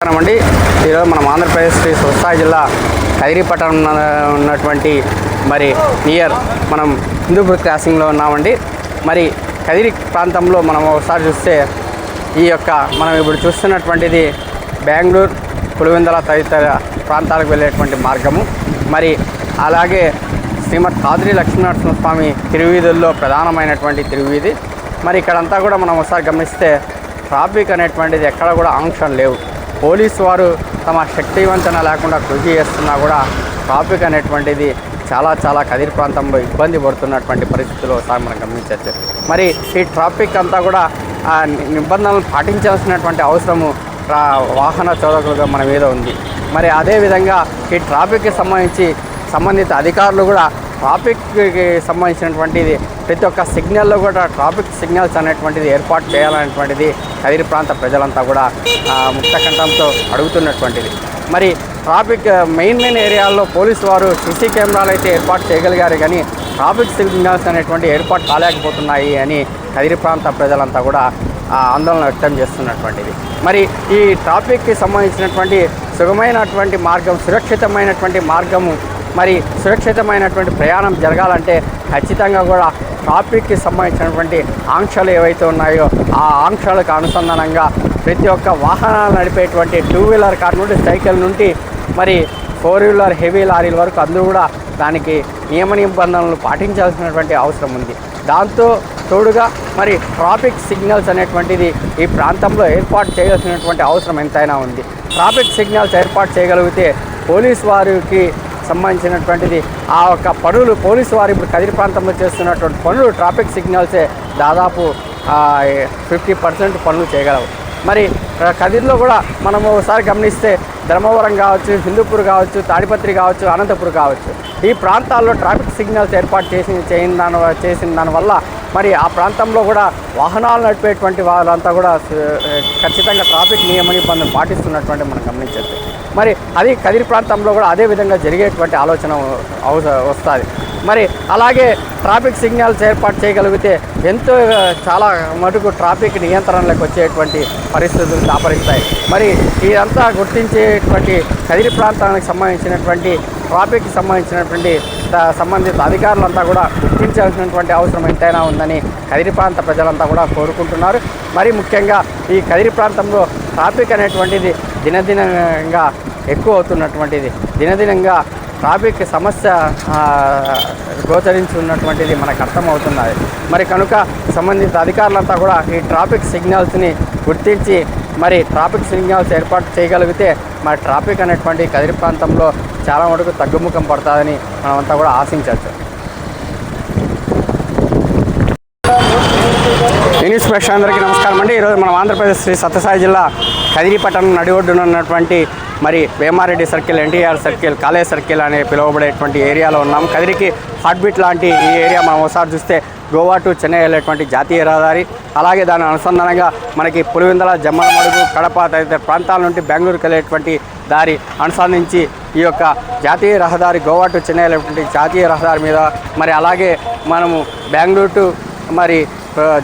నమస్కారం అండి ఈరోజు మనం ఆంధ్రప్రదేశ్ శ్రీ స్వస్థాయి జిల్లా కదిరిపట్నం ఉన్నటువంటి మరి నియర్ మనం హిందూపూర్ క్రాసింగ్లో ఉన్నామండి. మరి కదిరి ప్రాంతంలో మనం ఒకసారి చూస్తే ఈ యొక్క మనం ఇప్పుడు చూస్తున్నటువంటిది బెంగళూరు పులివెందల తదితర ప్రాంతాలకు వెళ్ళేటువంటి మార్గము. మరి అలాగే శ్రీమద్ కాద్రి లక్ష్మీనరసింహస్వామి తిరువీధుల్లో ప్రధానమైనటువంటి తిరువీధి. మరి ఇక్కడంతా కూడా మనం ఒకసారి గమనిస్తే ట్రాఫిక్ అనేటువంటిది ఎక్కడ కూడా ఆంక్షలు లేవు. పోలీసు వారు తమ శక్తివంతన లేకుండా కృషి చేస్తున్నా కూడా ట్రాఫిక్ అనేటువంటిది చాలా చాలా కదిరి ప్రాంతంలో ఇబ్బంది పడుతున్నటువంటి పరిస్థితులు సార్ మనం గమనించవచ్చు. మరి ఈ ట్రాఫిక్ అంతా కూడా ఆ నిబంధనలు పాటించాల్సినటువంటి అవసరము వాహన చోదకులుగా మన మీద ఉంది. మరి అదేవిధంగా ఈ ట్రాఫిక్కి సంబంధించి సంబంధిత అధికారులు కూడా ట్రాఫిక్కి సంబంధించినటువంటిది ప్రతి ఒక్క సిగ్నల్లో కూడా ట్రాఫిక్ సిగ్నల్స్ అనేటువంటిది ఏర్పాటు చేయాలనేటువంటిది కదిరి ప్రాంత ప్రజలంతా కూడా ముక్తకంఠంతో అడుగుతున్నటువంటిది. మరి ట్రాఫిక్ మెయిన్ మెయిన్ ఏరియాల్లో పోలీసు వారు సీసీ కెమెరాలు అయితే ఏర్పాటు చేయగలిగారు కానీ ట్రాఫిక్ సిగ్నల్స్ అనేటువంటి ఏర్పాటు కాలేకపోతున్నాయి అని కదిరి ప్రాంత ప్రజలంతా కూడా ఆందోళన వ్యక్తం చేస్తున్నటువంటిది. మరి ఈ ట్రాఫిక్కి సంబంధించినటువంటి సుగమైనటువంటి మార్గం సురక్షితమైనటువంటి మార్గము మరి సురక్షితమైనటువంటి ప్రయాణం జరగాలంటే ఖచ్చితంగా కూడా ట్రాఫిక్కి సంబంధించినటువంటి ఆంక్షలు ఏవైతే ఉన్నాయో ఆ ఆంక్షలకు అనుసంధానంగా ప్రతి ఒక్క వాహనాలు నడిపేటువంటి టూ వీలర్ కార్ నుండి సైకిల్ నుండి మరి ఫోర్ వీలర్ హెవీ లారీల వరకు అందరూ కూడా దానికి నియమ నిబంధనలు పాటించాల్సినటువంటి అవసరం ఉంది. దాంతో తోడుగా మరి ట్రాఫిక్ సిగ్నల్స్ అనేటువంటిది ఈ ప్రాంతంలో ఏర్పాటు చేయాల్సినటువంటి అవసరం ఎంతైనా ఉంది. ట్రాఫిక్ సిగ్నల్స్ ఏర్పాటు చేయగలిగితే పోలీస్ వారికి సంబంధించినటువంటిది. ఆ యొక్క పనులు పోలీసు వారు ఇప్పుడు కదిరి ప్రాంతంలో చేస్తున్నటువంటి పనులు ట్రాఫిక్ సిగ్నల్సే దాదాపు ఫిఫ్టీ పర్సెంట్ పనులు చేయగలవు. మరి కదిరిలో కూడా మనం ఒకసారి గమనిస్తే ధర్మవరం కావచ్చు హిందూపూర్ కావచ్చు తాడిపత్రి కావచ్చు అనంతపూర్ కావచ్చు. ఈ ప్రాంతాల్లో ట్రాఫిక్ సిగ్నల్స్ ఏర్పాటు చేసి చేయని దాని చేసిన దానివల్ల మరి ఆ ప్రాంతంలో కూడా వాహనాలు నడిపేటువంటి వాళ్ళంతా కూడా ఖచ్చితంగా ట్రాఫిక్ నియమ నిబంధనలు పాటిస్తున్నటువంటి మనం గమనించవచ్చు. మరి అది కదిరి ప్రాంతంలో కూడా అదే విధంగా జరిగేటువంటి ఆలోచన వస్తుంది. మరి అలాగే ట్రాఫిక్ సిగ్నల్స్ ఏర్పాటు చేయగలిగితే ఎంతో చాలా మటుకు ట్రాఫిక్ నియంత్రణలకు వచ్చేటువంటి పరిస్థితులు దాపరిస్తాయి. మరి ఇదంతా గుర్తించేటువంటి కదిరి ప్రాంతానికి సంబంధించినటువంటి ట్రాఫిక్కి సంబంధించినటువంటి త- సంబంధిత అధికారులంతా కూడా గుర్తించాల్సినటువంటి అవసరం ఎంతైనా ఉందని కదిరి ప్రాంత ప్రజలంతా కూడా కోరుకుంటున్నారు. మరి ముఖ్యంగా ఈ కదిరి ప్రాంతంలో ట్రాఫిక్ అనేటువంటిది దినదినంగా ఎక్కువ అవుతున్నటువంటిది. దినదినంగా ట్రాఫిక్ సమస్య గోచరించున్నటువంటిది మనకు అర్థమవుతున్నది. మరి కనుక సంబంధిత అధికారులంతా కూడా ఈ ట్రాఫిక్ సిగ్నల్స్ని గుర్తించి మరి ట్రాఫిక్ సిగ్నల్స్ ఏర్పాటు చేయగలిగితే మరి ట్రాఫిక్ అనేటువంటి కదిరి ప్రాంతంలో చాలా మటుకు తగ్గుముఖం పడుతుందని మనమంతా కూడా ఆశించవచ్చు. న్యూస్ ప్రేక్షకులందరికీ నమస్కారం అండి. ఈరోజు మనం ఆంధ్రప్రదేశ్ శ్రీ సత్యసాయి జిల్లా కదిరిపట్టణం నడిఒడ్డున ఉన్నటువంటి మరి Vemareddy circle NTR circle college circle అనే పిలువబడేటువంటి ఏరియాలో ఉన్నాం. కదిరికి హార్ట్ బీట్ లాంటి ఈ ఏరియా మనం ఒకసారి చూస్తే గోవా టు చెన్నై వెళ్ళేటువంటి జాతీయ రహదారి. అలాగే దాని అనుసంధానంగా మనకి పులివెందల జమ్మలమడుగు కడప తదితర ప్రాంతాల నుండి బెంగళూరుకి వెళ్ళేటువంటి దారి అనుసంధించి ఈ యొక్క జాతీయ రహదారి గోవా టు చెన్నై వెళ్ళేటువంటి జాతీయ రహదారి మీద మరి అలాగే మనము బెంగళూరు టు మరి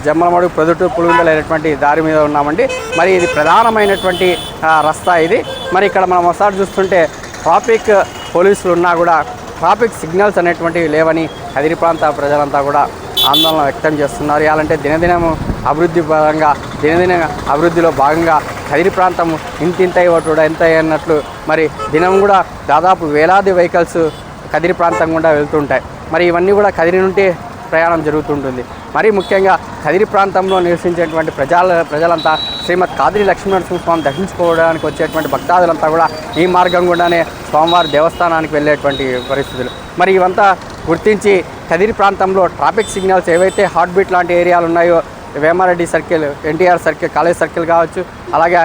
జమ్మలమడు ప్రొదుటు ప్రొద్దుటూరు పులివెందులు అనేటువంటి దారి మీద ఉన్నామండి. మరి ఇది ప్రధానమైనటువంటి రస్తా ఇది. మరి ఇక్కడ మనం ఒకసారి చూస్తుంటే ట్రాఫిక్ పోలీసులు ఉన్నా కూడా ట్రాఫిక్ సిగ్నల్స్ అనేటువంటివి లేవని అదిరి ప్రాంత ప్రజలంతా కూడా ఆందోళన వ్యక్తం చేస్తున్నారు. ఇలాంటే దినదినము అభివృద్ధి పరంగా దినదిన అభివృద్ధిలో భాగంగా కదిరి ప్రాంతం ఇంతింత ఒకటి ఎంత అన్నట్లు మరి దినం కూడా దాదాపు వేలాది వెహికల్స్ కదిరి ప్రాంతం గుండా వెళ్తుంటాయి. మరి ఇవన్నీ కూడా కదిరి నుండి ప్రయాణం జరుగుతుంటుంది. మరి ముఖ్యంగా కదిరి ప్రాంతంలో నివసించేటువంటి ప్రజల ప్రజలంతా శ్రీమద్ కాదిరి లక్ష్మీనరసింహస్వామి దర్శించుకోవడానికి వచ్చేటువంటి భక్తాదులంతా కూడా ఈ మార్గం గుండానే స్వామివారి దేవస్థానానికి వెళ్ళేటువంటి పరిస్థితులు. మరి ఇవంతా గుర్తించి కదిరి ప్రాంతంలో ట్రాఫిక్ సిగ్నల్స్ ఏవైతే హార్ట్ బీట్ లాంటి ఏరియాలు ఉన్నాయో Vemareddy circle NTR circle college circle కావచ్చు అలాగే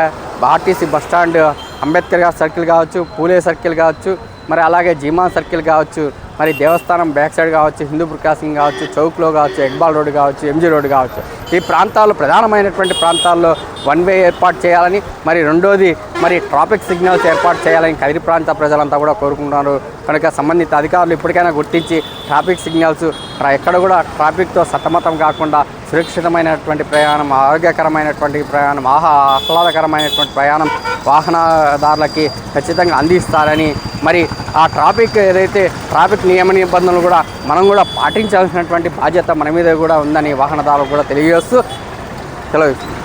ఆర్టీసీ బస్ స్టాండ్ అంబేద్కర్ గారి సర్కిల్ కావచ్చు పూలే సర్కిల్ కావచ్చు మరి అలాగే జీమా సర్కిల్ కావచ్చు మరి దేవస్థానం బ్యాక్ సైడ్ కావచ్చు హిందూపూర్ క్రాసింగ్ కావచ్చు చౌక్లో కావచ్చు ఎగ్బాల్ రోడ్ కావచ్చు ఎంజీ రోడ్ కావచ్చు ఈ ప్రాంతాలు ప్రధానమైనటువంటి ప్రాంతాల్లో వన్ వే ఏర్పాటు చేయాలని మరి రెండోది మరి ట్రాఫిక్ సిగ్నల్స్ ఏర్పాటు చేయాలని కదిరి ప్రాంత ప్రజలంతా కూడా కోరుకుంటున్నారు. కనుక సంబంధిత అధికారులు ఇప్పటికైనా గుర్తించి ట్రాఫిక్ సిగ్నల్స్ ఎక్కడ కూడా ట్రాఫిక్తో సతమతం కాకుండా సురక్షితమైనటువంటి ప్రయాణం ఆరోగ్యకరమైనటువంటి ప్రయాణం ఆహా ఆహ్లాదకరమైనటువంటి ప్రయాణం వాహనదారులకి ఖచ్చితంగా అందిస్తారని మరి ఆ ట్రాఫిక్ ఏదైతే ట్రాఫిక్ నియమ నిబంధనలు కూడా మనం కూడా పాటించాల్సినటువంటి బాధ్యత మన మీద కూడా ఉందని వాహనదారులు కూడా తెలియజేస్తూ తెలియజేస్తుంది